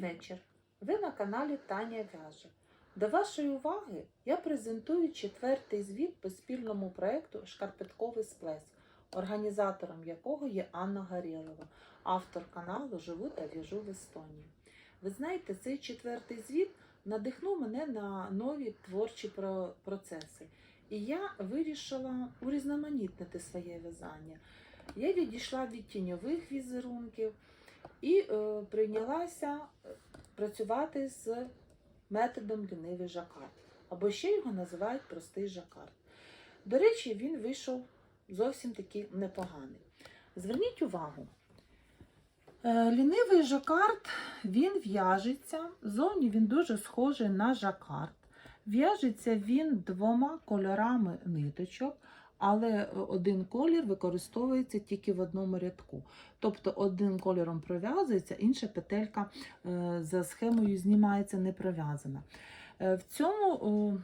вечір. Ви на каналі Таня Вяже. До вашої уваги я презентую четвертий звіт по спільному проєкту Шкарпетковий сплес, організатором якого є Анна Гарєлова, автор каналу Живу та в'яжу в Естонії. Ви знаєте, цей четвертий звіт надихнув мене на нові творчі процеси. І я вирішила урізноманітнити своє в'язання. Я відійшла від тіньових візерунків і е, прийнялася е, працювати з методом лінивий жакард, або ще його називають простий жакард. До речі, він вийшов зовсім таки непоганий. Зверніть увагу, е, лінивий жакард він в'яжеться, зовні він дуже схожий на жакард. В'яжеться він двома кольорами ниточок, але один колір використовується тільки в одному рядку. Тобто одним кольором пров'язується, інша петелька е, за схемою знімається не пров'язана. Е, В цьому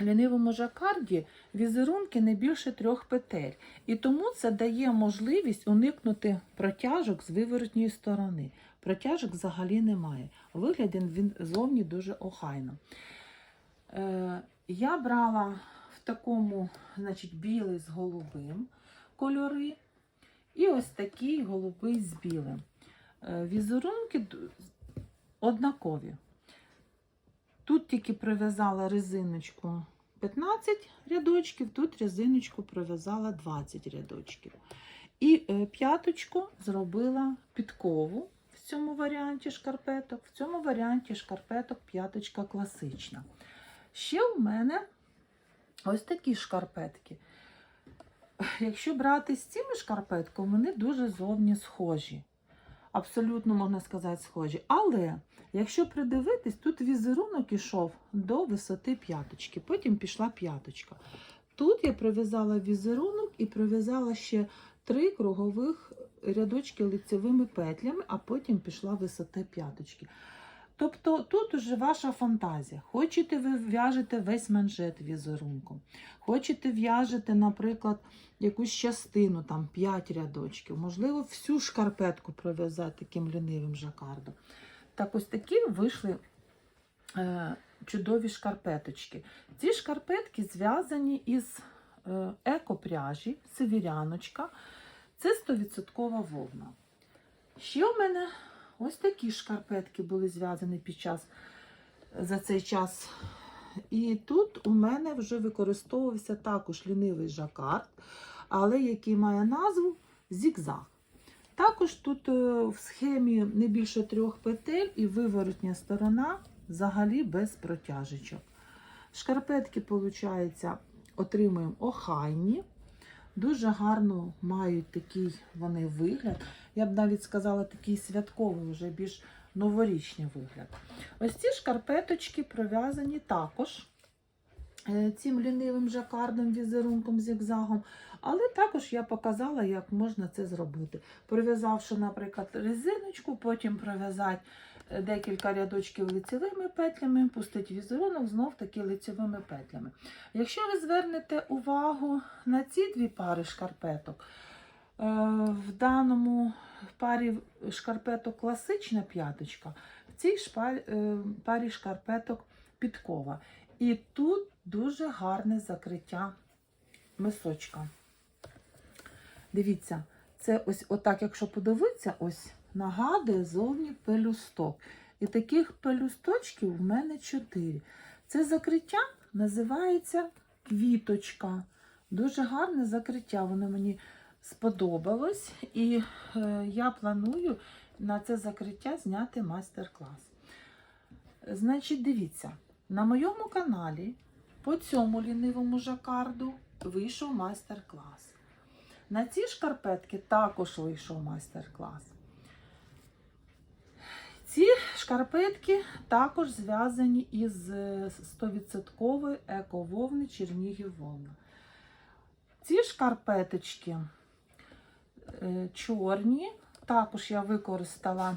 лінивому жакарді візерунки не більше трьох петель. І тому це дає можливість уникнути протяжок з виворотньої сторони. Протяжок взагалі немає. Виглядає він зовні дуже охайно. Е, Я брала такому, значить, білий з голубим кольори. І ось такий голубий з білим. Е, Візерунки однакові. Тут тільки прив'язала резиночку 15 рядочків, тут резиночку пров'язала 20 рядочків. І е, п'яточку зробила підкову в цьому варіанті шкарпеток. В цьому варіанті шкарпеток п'яточка класична. Ще в мене ось такі шкарпетки. Якщо брати з цими шкарпетками, вони дуже зовні схожі. Абсолютно можна сказати, схожі. Але якщо придивитись, тут візерунок ішов до висоти п'яточки, потім пішла п'яточка. Тут я пров'язала візерунок і пров'язала ще три кругових рядочки лицевими петлями, а потім пішла висота п'яточки. Тобто тут уже ваша фантазія. Хочете ви в'яжете весь манжет візерунком, хочете в'яжете, наприклад, якусь частину, там 5 рядочків, можливо, всю шкарпетку пров'язати таким лінивим жакардом. Так ось такі вийшли е, чудові шкарпеточки. Ці шкарпетки зв'язані із е, екопряжі, севіряночка. Це 100% вовна. Ще в мене ось такі шкарпетки були зв'язані під час за цей час. І тут у мене вже використовувався також лінивий жакард, але який має назву зігзаг. Також тут е, в схемі не більше трьох петель і виворотня сторона взагалі без протяжечок. Шкарпетки, виходить, отримуємо охайні. Дуже гарно мають такий вони вигляд. Я б навіть сказала, такий святковий, вже більш новорічний вигляд. Ось ці шкарпеточки пров'язані також е, цим лінивим жакардом, візерунком, зігзагом. Але також я показала, як можна це зробити. Пров'язавши, наприклад, резиночку, потім пров'язати е, декілька рядочків лицевими петлями, пустити візерунок знов таки лицевими петлями. Якщо ви звернете увагу на ці дві пари шкарпеток, в даному парі шкарпеток класична п'яточка, в цій е, парі шкарпеток підкова. І тут дуже гарне закриття мисочка. Дивіться, це ось отак, якщо подивитися, ось нагадує зовні пелюсток. І таких пелюсточків в мене чотири. Це закриття називається квіточка. Дуже гарне закриття. Воно мені сподобалось. І е, я планую на це закриття зняти майстер-клас. Значить, дивіться, на моєму каналі по цьому лінивому жакарду вийшов майстер-клас. На ці шкарпетки також вийшов майстер-клас. Ці шкарпетки також зв'язані із е, 100% еко-вовни Чернігів вовна. Ці шкарпеточки е, чорні, також я використала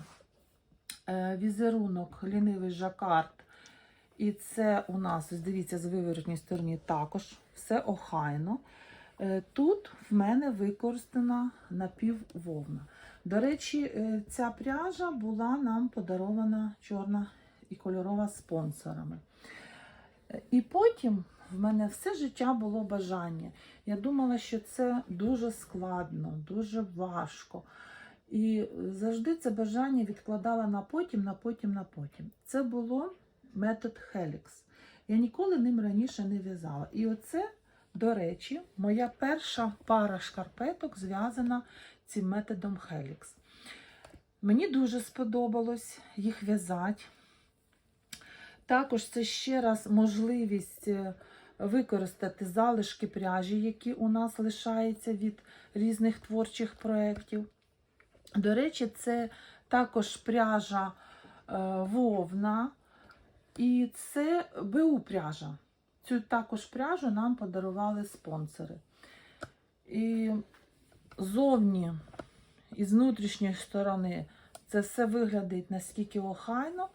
е, візерунок лінивий жакард. І це у нас, дивіться, з виворотній сторони також все охайно. Е, Тут в мене використана напіввовна. До речі, е, ця пряжа була нам подарована чорна і кольорова спонсорами. Е, І потім в мене все життя було бажання. Я думала, що це дуже складно, дуже важко. І завжди це бажання відкладала на потім, на потім, на потім. Це було метод Helix. Я ніколи ним раніше не в'язала. І оце, до речі, моя перша пара шкарпеток зв'язана цим методом Helix. Мені дуже сподобалось їх в'язати. Також це ще раз можливість е, використати залишки пряжі, які у нас лишаються від різних творчих проєктів. До речі, це також пряжа е, вовна і це БУ пряжа. Цю також пряжу нам подарували спонсори. І зовні і з внутрішньої сторони це все виглядить наскільки охайно.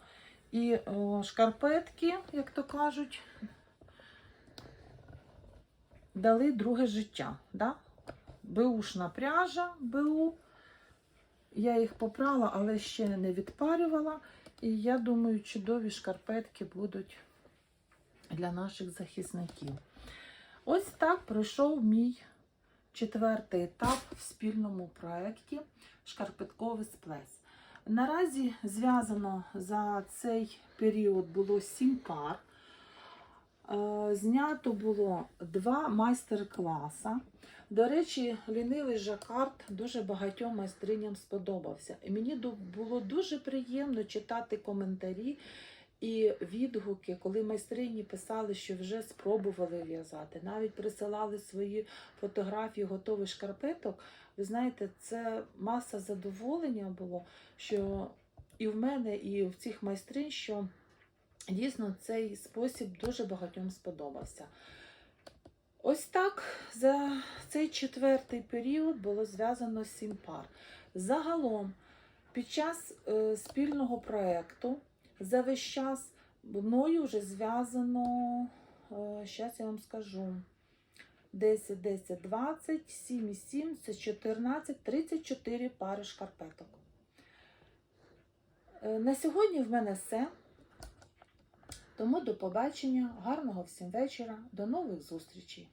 І о, шкарпетки, як то кажуть, дали друге життя. Да? Беушна пряжа, БУ. Я їх попрала, але ще не відпарювала. І я думаю, чудові шкарпетки будуть для наших захисників. Ось так пройшов мій четвертий етап в спільному проєкті Шкарпетковий сплес. Наразі зв'язано за цей період було 7 пар. Е, Знято було два майстер-класа. До речі, лінивий жакард дуже багатьом майстриням сподобався. І мені було дуже приємно читати коментарі і відгуки, коли майстрині писали, що вже спробували в'язати, навіть присилали свої фотографії готових шкарпеток. Ви знаєте, це маса задоволення було, що і в мене, і в цих майстринь, що дійсно цей спосіб дуже багатьом сподобався. Ось так за цей четвертий період було зв'язано сім пар. Загалом, під час е, спільного проєкту, за весь час мною вже зв'язано, зараз я вам скажу, 10, 10, 20, 7 і 7, це 14, 34 пари шкарпеток. Е, На сьогодні в мене все. Тому до побачення, гарного всім вечора, до нових зустрічей!